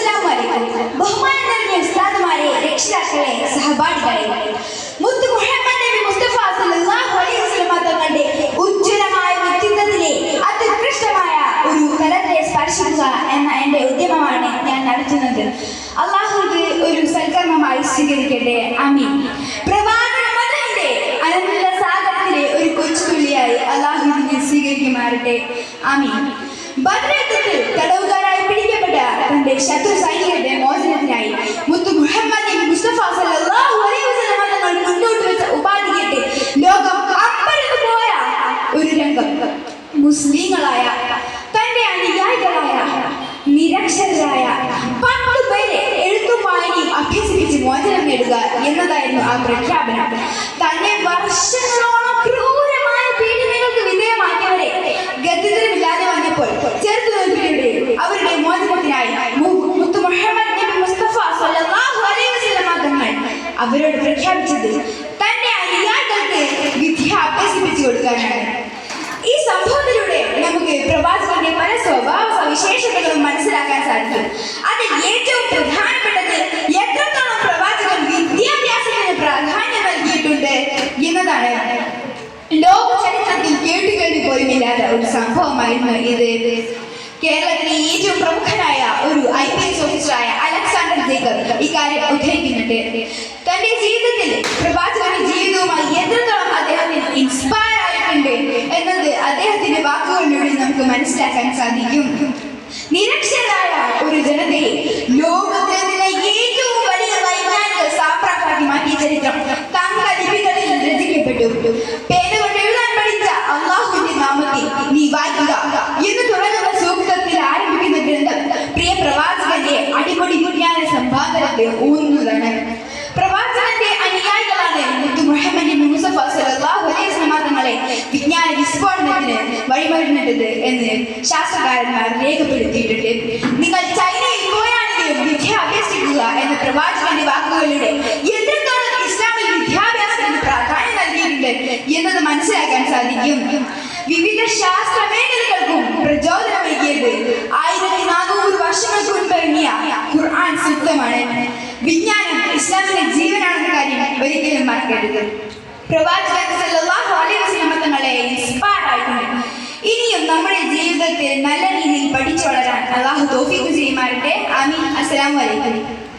അലൈക്കും ബഹുമാനം നിറഞ്ഞ ഉസ്താദുമാരെ രക്ഷിതാക്കളെ സഹപാഠികളെ. മുത്ത് മുഹമ്മദ് നബി മുസ്തഫ സല്ലല്ലാഹു അലൈഹി വസല്ലം തങ്ങളുടെ ഉജ്ജ്വലമായ വ്യക്തിത്വത്തിലെ അത്യുത്കൃഷ്ടമായ ഒരു തലത്തെ സ്പർശിക്കുക എന്ന എന്റെ ഉദ്യമമാണ് ഞാൻ നടത്തുന്നത്. അള്ളാഹു ഇത് ഒരു സൽക്കർമ്മമായി സ്വീകരിക്കട്ടെ. ആമീൻ. പ്രവാചക മതത്തിന്റെ അനന്ത സാഗരത്തിലെ ഒരു കൊച്ചുതുള്ളിയായി അള്ളാഹു സ്വീകരിക്കുമാറട്ടെ. ആമീൻ. ആ പ്രഖ്യാപനം തന്നെ വർഷങ്ങളോളം ക്രൂരമായ പീഡനങ്ങൾക്ക് വിധേയമാക്കിയവരെ ഗത്യന്തരമില്ലാതെ വന്നപ്പോൾ ചെറുത്തു നിൽപ്പിലൂടെ അവരുടെ മോചനത്തിനായി മുത്തു മുഹമ്മദ് നബി മുസ്തഫ സല്ലല്ലാഹു അലൈഹി വസല്ലം തങ്ങൾ അവരോട് പ്രഖ്യാപിച്ചത് തന്റെ അനുയായികൾക്ക് വിദ്യ അഭ്യസിപ്പിച്ചു കൊടുക്കാനാണ്. ഈ സംഭവത്തിലൂടെ നമുക്ക് പ്രവാചകന്റെ പല സ്വഭാവ സവിശേഷതകളും മനസ്സിലാക്കാൻ സാധിക്കും. അതിൽ ഏറ്റവും പ്രധാനപ്പെട്ടത് എത്രത്തോളം പ്രവാചകൻ വിദ്യാഭ്യാസത്തിന് പ്രാധാന്യം നൽകിയിട്ടുണ്ട് എന്നതാണ് ലോക ചരിത്രത്തിൽ കേട്ടുകേൾവി പോലും ഇല്ലാത്ത ഒരു സംഭവമായിരുന്നു ഇത്. കേരളത്തിലെ ഏറ്റവും പ്രമുഖനായ ഒരു ഐ പി എസ് ഓഫീസറായ അലക്സാണ്ടർ ജേക്കബ് ഇക്കാര്യം ഉദ്ധരിക്കുന്നുണ്ട്. തന്റെ ജീവിതത്തിൽ പ്രവാചകന്റെ ജീവിതവുമായി എത്രത്തോളം അദ്ദേഹത്തിന് ഇൻസ്പയർ ആയിട്ടുണ്ട് എന്നത് അദ്ദേഹത്തിന്റെ വാക്കുകളിലൂടെ നമുക്ക് മനസ്സിലാക്കാൻ സാധിക്കും. നിരക്ഷരായ ഒരു ജനതയെ ലോകത്തെ ഊന്നുന്നതാണ് പ്രവാചകന്റെ അനുയായികളാണ് മുത്തു മുഹമ്മദ് മുസഫ സല്ലല്ലാഹു അലൈഹി വസല്ലം തങ്ങളെ വിജ്ഞാന വിസ്ഫോടനത്തിന് വഴിമരുന്നിട്ടത് എന്ന് ശാസ്ത്രകാരന്മാർ രേഖപ്പെടുത്തിയിട്ടുണ്ട്. നിങ്ങൾ ചൈനയിൽ പോയാണെങ്കിലും വിദ്യ അഭ്യസിക്കുക എന്ന പ്രവാചകന്റെ വാക്കുകളിലൂടെ എന്തെങ്കിലും ഇസ്ലാമിൽ വിദ്യാഭ്യാസത്തിന് പ്രാധാന്യം നൽകിയിട്ടുണ്ട് എന്നത് മനസ്സിലാക്കാൻ സാധിക്കും. വിവിധ ശാസ്ത്ര വിജ്ഞാനം ഇസ്ലാമിന്റെ ജീവനാണെന്ന കാര്യം ഒരിക്കലും മറക്കരുത്. പ്രവാചകൻ തങ്ങളെ ആയിട്ടുണ്ട്. ഇനിയും നമ്മുടെ ജീവിതത്തിൽ നല്ല രീതിയിൽ പഠിച്ചു വളരാൻ അള്ളാഹു തോഫീക്ക് ചെയ്യുമാറട്ടെ ആമീൻ. അസ്സലാമു അലൈക്കും.